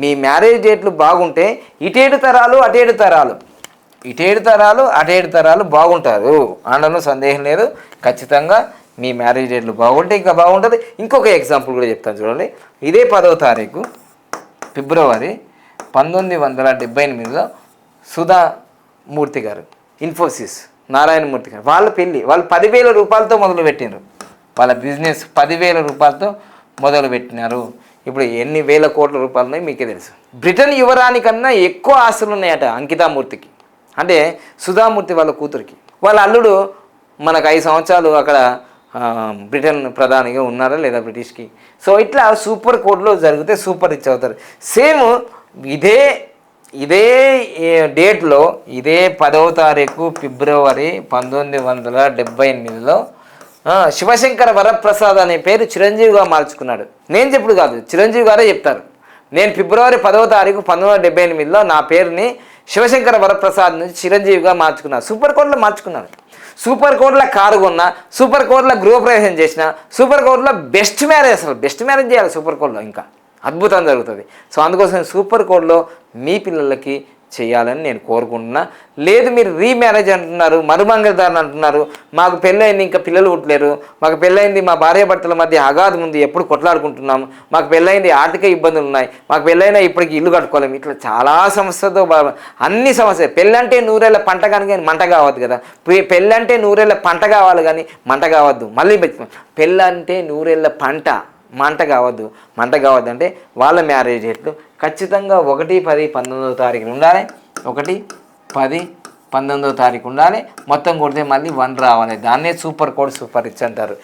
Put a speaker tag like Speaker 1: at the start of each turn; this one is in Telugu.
Speaker 1: మీ మ్యారేజ్ డేట్లు బాగుంటే ఇటేడు తరాలు అటేడు తరాలు. ఇటేడు తరాలు అటేడు తరాలు బాగుంటారు. అనడంలో సందేహం లేదు. ఖచ్చితంగా మీ మ్యారేజ్ డేట్లు బాగుంటే ఇంకా బాగుంటుంది. ఇంకొక ఎగ్జాంపుల్ కూడా చెప్తాను చూడండి. ఇదే పదవ తారీఖు ఫిబ్రవరి పంతొమ్మిది వందల డెబ్బై ఎనిమిదిలో సుధా మూర్తి గారు ఇన్ఫోసిస్ నారాయణమూర్తి గారు. వాళ్ళ పెళ్ళి వాళ్ళు పదివేల రూపాయలతో మొదలుపెట్టినారు వాళ్ళ బిజినెస్ పదివేల రూపాయలతో మొదలుపెట్టినారు. ఇప్పుడు ఎన్ని వేల కోట్ల రూపాయలు ఉన్నాయి మీకే తెలుసు. బ్రిటన్ యువరానికన్నా ఎక్కువ ఆస్తులు ఉన్నాయట అంకితామూర్తికి. అంటే సుధామూర్తి వాళ్ళ కూతురికి. వాళ్ళ అల్లుడు మనకు ఐదు సంవత్సరాలు అక్కడ బ్రిటన్ ప్రధానిగా ఉన్నారా లేదా బ్రిటిష్కి? సో ఇట్లా సూపర్ కోర్టులో జరిగితే సూపర్ రిచ్ అవుతారు. సేమ్ ఇదే ఇదే డేట్లో ఇదే పదవ తారీఖు ఫిబ్రవరి పంతొమ్మిది వందల డెబ్బై ఎనిమిదిలో శివశంకర వరప్రసాద్ అనే పేరు చిరంజీవిగా మార్చుకున్నాడు. నేను చెప్పుడు కాదు చిరంజీవి గారే చెప్తారు. నేను ఫిబ్రవరి పదవ తారీఖు పంతొమ్మిది వందల డెబ్బై ఎనిమిదిలో నా పేరుని శివశంకర వరప్రసాద్ నుంచి చిరంజీవిగా మార్చుకున్నాను సూపర్ కోడ్లో మార్చుకున్నాను. సూపర్ కోడ్లో కారు కొన్నా సూపర్ కోడ్లో గృహప్రవేశం చేసిన సూపర్ కోడ్లో బెస్ట్ మ్యారేజ్ అసలు బెస్ట్ మ్యారేజ్ చేయాలి సూపర్ కోడ్లో ఇంకా. అద్భుతం జరుగుతుంది. సో అందుకోసం సూపర్ కోడ్లో మీ పిల్లలకి చేయాలని నేను కోరుకుంటున్నా. లేదు మీరు రీమ్యారేజ్ అంటున్నారు మరుమంగళదారుని అంటున్నారు. మాకు పెళ్ళయింది ఇంకా పిల్లలు పుట్టలేరు. మాకు పెళ్ళయింది మా భార్యాభర్తల మధ్య అగాధం ఉంది ఎప్పుడు కొట్లాడుకుంటున్నాము మాకు పెళ్ళయింది ఆర్థిక ఇబ్బందులు ఉన్నాయి. మాకు పెళ్ళైనా ఇప్పటికి ఇల్లు కట్టుకోలేము ఇట్లా చాలా సమస్యలతో బా- అన్ని సమస్యలు. పెళ్ళంటే నూరేళ్ళ పంట కానీ మంట కావద్దు కదా. పెళ్ళంటే నూరేళ్ళ పంట కావాలి కానీ మంట కావద్దు. మళ్ళీ పెళ్ళంటే నూరేళ్ళ పంట. మంట కావద్దు. మంట కావద్దు అంటే వాళ్ళ మ్యారేజ్ డేట్లు ఖచ్చితంగా ఒకటి పది పంతొమ్మిదవ తారీఖున ఉండాలి. ఒకటి పది పంతొమ్మిదవ తారీఖు ఉండాలి. మొత్తం కొడితే మళ్ళీ వన్ రావాలి. దాన్నే సూపర్ కోడ్ సూపర్ రిచ్ అంటారు.